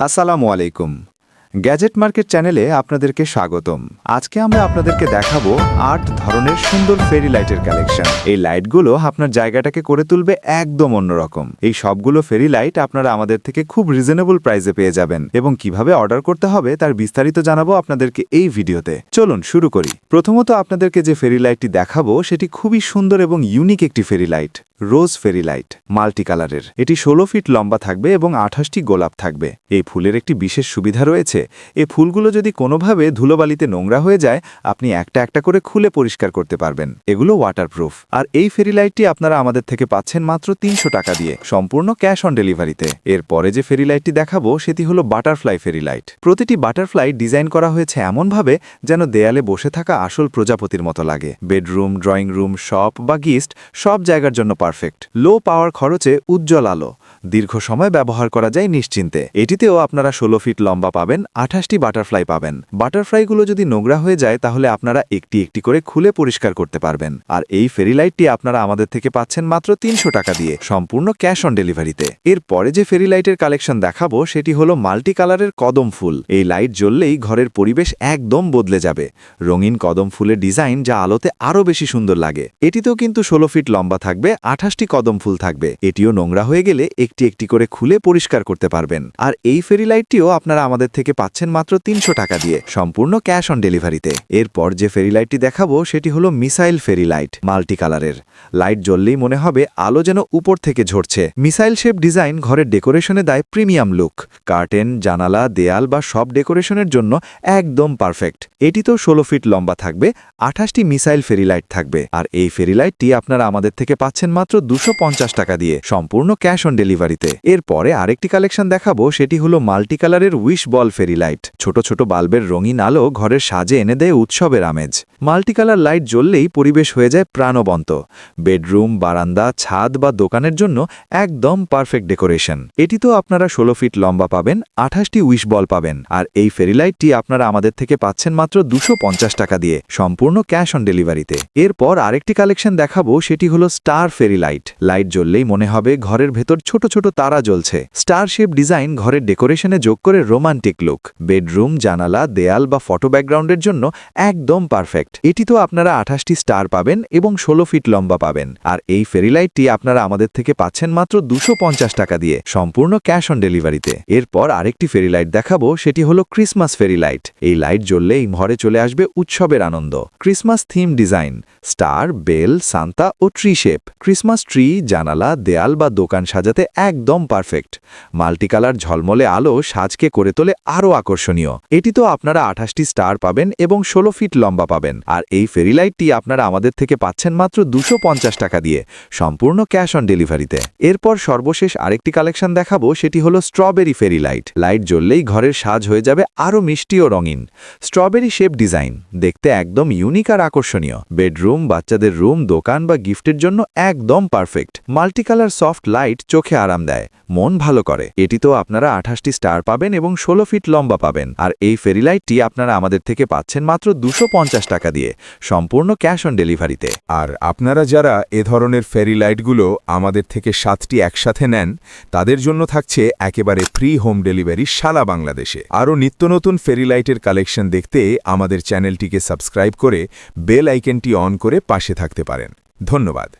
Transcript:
আসসালামু আলাইকুম। Gadget market চ্যানেলে আপনাদেরকে স্বাগতম। আজকে আমরা আপনাদেরকে দেখাবো আট ধরনের সুন্দর ফেরি লাইটের কালেকশন। এই লাইটগুলো আপনার জায়গাটাকে করে তুলবে একদম অন্যরকম। এই সবগুলো ফেরি লাইট আপনারা আমাদের থেকে খুব রিজনেবল প্রাইসে পেয়ে যাবেন এবং কীভাবে অর্ডার করতে হবে তার বিস্তারিত জানাব আপনাদেরকে এই ভিডিওতে। চলুন শুরু করি। প্রথমত আপনাদেরকে যে ফেরি লাইটটি দেখাবো, সেটি খুবই সুন্দর এবং ইউনিক একটি fairy light. Rose fairy light multi কালারের। এটি ষোলো ফিট লম্বা থাকবে এবং আঠাশটি গোলাপ থাকবে। এই ফুলের একটি বিশেষ সুবিধা রয়েছে। এই ফুলগুলো যদি কোনোভাবে ধুলোবালিতে নোংরা হয়ে যায়, আপনি একটা একটা করে খুলে পরিষ্কার করতে পারবেন। এগুলো ওয়াটারপ্রুফ আর এই ফেরি লাইটটি আপনারা আমাদের থেকে পাচ্ছেন মাত্র তিনশো টাকা দিয়ে, সম্পূর্ণ ক্যাশ অন ডেলিভারিতে। এরপরে যে ফেরি লাইটটি দেখাবো, সেটি হলো বাটারফ্লাই ফেরি লাইট প্রতিটি বাটারফ্লাই ডিজাইন করা হয়েছে এমনভাবে যেন দেয়ালে বসে থাকা আসল প্রজাপতির মতো লাগে। বেডরুম, ড্রয়িং রুম, শপ বা গিস্ট সব জায়গার জন্য পারফেক্ট লো পাওয়ার খরচে উজ্জ্বল আলো। দীর্ঘ সময় ব্যবহার করা যায় নিশ্চিন্তে। এটিতেও আপনারা ষোলো ফিট লম্বা পাবেন, আঠাশটি বাটারফ্লাই পাবেন। বাটারফ্লাইগুলো যদি নোংরা হয়ে যায়, তাহলে আপনারা একটি একটি করে খুলে পরিষ্কার করতে পারবেন। আর এই ফেরি লাইটটি আপনারা আমাদের থেকে পাচ্ছেন মাত্র তিনশো টাকা দিয়ে, সম্পূর্ণ ক্যাশ অন ডেলিভারিতে এর পরে যে ফেরি লাইটের কালেকশন দেখাবো, সেটি হলো মাল্টি কালারের কদম ফুল। এই লাইট জ্বললেই ঘরের পরিবেশ একদম বদলে যাবে। রঙিন কদম ফুলের ডিজাইন যা আলোতে আরও বেশি সুন্দর লাগে। এটিতেও কিন্তু ষোলো ফিট লম্বা থাকবে আঠাশটি কদম ফুল থাকবে। এটিও নোংরা হয়ে গেলে একটি একটি করে খুলে পরিষ্কার করতে পারবেন। আর এই ফেরি লাইটটিও আপনারা আমাদের থেকে পাচ্ছেন মাত্র তিনশো টাকা দিয়ে, সম্পূর্ণ ক্যাশ অন ডেলিভারিতে। এরপর যে ফেরি লাইটটি দেখাবো, সেটি হলো মিসাইল ফেরি লাইট মাল্টি কালারের। লাইট জ্বললেই মনে হবে আলো যেন উপর থেকে ঝরছে। মিসাইল শেপ ডিজাইন ঘরের ডেকোরেশনে দেয় প্রিমিয়াম লুক। কার্টেন, জানালা, দেয়াল বা সব ডেকোরেশনের জন্য একদম পারফেক্ট। এটি তো ষোলো ফিট লম্বা থাকবে, আঠাশটি মিসাইল ফেরি লাইট থাকবে। আর এই ফেরি লাইটটি আপনারা আমাদের থেকে পাচ্ছেন মাত্র দুশো টাকা দিয়ে সম্পূর্ণ ক্যাশ অন ডেলিভারিতে। এরপরে আরেকটি কালেকশন দেখাবো, সেটি হলো মাল্টি কালারের উইশ বল ফেরি লাইট ছোট ছোট বাল্বের রঙিন আলো ঘরের সাজে এনে দেয় উৎসবের আমেজ। মাল্টি কালার লাইট জ্বললেই পরিবেশ হয়ে যায় প্রাণবন্ত। বেডরুম, বারান্দা, ছাদ বা দোকানের জন্য একদম পারফেক্ট ডেকোরেশন। এটি তো আপনারা ষোলো ফিট লম্বা পাবেন, আঠাশটি উইশ বল পাবেন, আর এই ফেরি লাইটটি আপনারা আমাদের থেকে পাচ্ছেন মাত্র দুশো টাকা দিয়ে, সম্পূর্ণ ক্যাশ অন ডেলিভারিতে। এরপর আরেকটি কালেকশন দেখাবো, সেটি হলো স্টার ফেরি লাইট লাইট জ্বললেই মনে হবে ঘরের ভেতর ছোট ছোট তারা জ্বলছে। স্টার শেপ ডিজাইন ঘরের ডেকোরেশনে যোগ করে রোমান্টিক লুক। বেডরুম, জানালা, দেয়াল বা ফটো ব্যাকগ্রাউন্ডের জন্য একদম পারফেক্ট। এটি তো আপনারা আঠাশটি স্টার পাবেন এবং ষোলো ফিট লম্বা পাবেন। আর এই ফেরিলাইটটি আপনারা আমাদের থেকে পাচ্ছেন মাত্র দুশো টাকা দিয়ে, সম্পূর্ণ ক্যাশ অন ডেলিভারিতে। এরপর আরেকটি ফেরি লাইট দেখাবো, সেটি হলো ক্রিসমাস ফেরিলাইট। এই লাইট জ্বললে এই ঘরে চলে আসবে উৎসবের আনন্দ। Christmas theme design, star, bell, Santa ও ট্রি শেপ। ক্রিসমাস ট্রি, জানালা, দেয়াল বা দোকান সাজাতে একদম পারফেক্ট। মাল্টিকালার ঝলমলে আলো সাজকে করে তোলে আরও আকর্ষণীয়। এটি তো আপনারা আঠাশটি স্টার পাবেন এবং ষোলো ফিট লম্বা পাবেন। আর এই ফেরি লাইটটি আপনারা আমাদের থেকে পাচ্ছেন মাত্র দুশো টাকা দিয়ে, সম্পূর্ণ ক্যাশ অন ডেলিভারিতে। এরপর সর্বশেষ আরেকটি কালেকশন দেখাবো, সেটি হলো স্ট্রবেরি ফেরি লাইট। লাইট জ্বললেই ঘরের সাজ হয়ে যাবে আরও মিষ্টি ও রঙিন। স্ট্রবেরি শেপ ডিজাইন, দেখতে একদম ইউনিক আর আকর্ষণীয়। বেডরুম, বাচ্চাদের রুম, দোকান বা গিফটের জন্য একদম পারফেক্ট। মাল্টিকালার সফট লাইট চোখে আরাম দেয়, মন ভালো করে। এটি তো আপনারা আঠাশটি স্টার পাবেন এবং ষোলো ফিট লম্বা পাবেন। আর এই ফেরি লাইটটি আপনারা আমাদের থেকে পাচ্ছেন মাত্র দুশো টাকা দিয়ে, সম্পূর্ণ ক্যাশ অন ডেলিভারিতে। আর আপনারা যারা এ ধরনের ফেরি লাইটগুলো আমাদের থেকে সাতটি একসাথে নেন, তাদের জন্য থাকছে একেবারে ফ্রি হোম ডেলিভারি সারা বাংলাদেশে। আরও নিত্য নতুন ফেরি লাইটের কালেকশন দেখতে আমাদের চ্যানেলটিকে সাবস্ক্রাইব করে বেল আইকেনটি অন করে পাশে থাকতে পারেন। ধন্যবাদ।